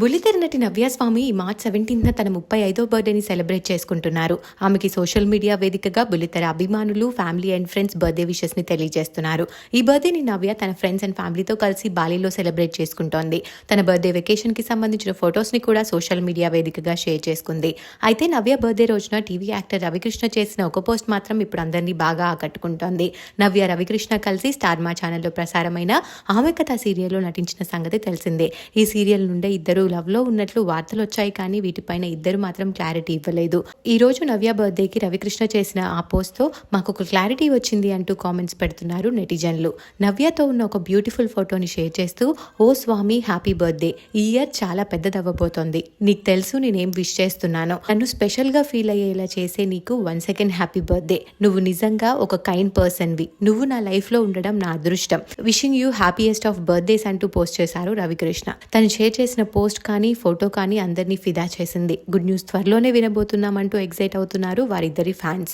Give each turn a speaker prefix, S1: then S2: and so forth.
S1: బుల్లితెర నటి నవ్యాస్వామి ఈ మార్చ్ సెవెంటీన్త్ తన ముప్పై ఐదో బర్త్డేని సెలబ్రేట్ చేసుకుంటున్నారు. ఆమెకి సోషల్ మీడియా వేదికగా బుల్లితెర అభిమానులు ఫ్యామిలీ అండ్ ఫ్రెండ్స్ బర్త్డే విషెస్ని తెలియజేస్తున్నారు. ఈ బర్త్డేని నవ్య తన ఫ్రెండ్స్ అండ్ ఫ్యామిలీతో కలిసి బాలీలో సెలబ్రేట్ చేసుకుంటోంది. తన బర్త్డే వెకేషన్కి సంబంధించిన ఫొటోస్ని కూడా సోషల్ మీడియా వేదికగా షేర్ చేసుకుంది. అయితే నవ్య బర్త్డే రోజున టీవీ యాక్టర్ రవికృష్ణ చేసిన ఒక పోస్ట్ మాత్రం ఇప్పుడు అందరినీ బాగా ఆకట్టుకుంటోంది. నవ్య రవికృష్ణ కలిసి స్టార్ మా ఛానల్లో ప్రసారమైన ఆమె కథ సీరియల్లో నటించిన సంగతి తెలిసిందే. ఈ సీరియల్ నుండే ఇద్దరు లవ్లో ఉన్నట్లు వార్తలు వచ్చాయి కానీ వీటిపైన ఇద్దరు మాత్రం క్లారిటీ ఇవ్వలేదు. ఈ రోజు నవ్య బర్త్డేకి రవికృష్ణ చేసిన ఆ పోస్ట్తో మాకు ఒక క్లారిటీ వచ్చింది అంటూ కామెంట్స్ పెడుతున్నారు నెటిజన్లు. నవ్యతో ఉన్న ఒక బ్యూటిఫుల్ ఫోటోని షేర్ చేస్తూ ఓ స్వామి హ్యాపీ బర్త్డే ఈ ఇయర్ చాలా పెద్దదవ్వబోతోంది. నీకు తెలుసు నేనేం విష్ చేస్తున్నాను. నన్ను స్పెషల్గా ఫీల్ అయ్యేలా చేసే నీకు వన్ సెకండ్ హ్యాపీ బర్త్డే నువ్వు నిజంగా ఒక కైండ్ పర్సన్ వి. నువ్వు నా లైఫ్లో ఉండడం నా అదృష్టం. Wishing you happiest of birthdays అంటూ పోస్ట్ చేశారు రవికృష్ణ. తను షేర్ చేసిన పోస్ట్ పోస్ట్ కానీ ఫోటో కానీ అందరినీ ఫిదా చేసింది. గుడ్ న్యూస్ త్వరలోనే వినబోతున్నామంటూ ఎగ్జైట్ అవుతున్నారు వారిద్దరి ఫ్యాన్స్.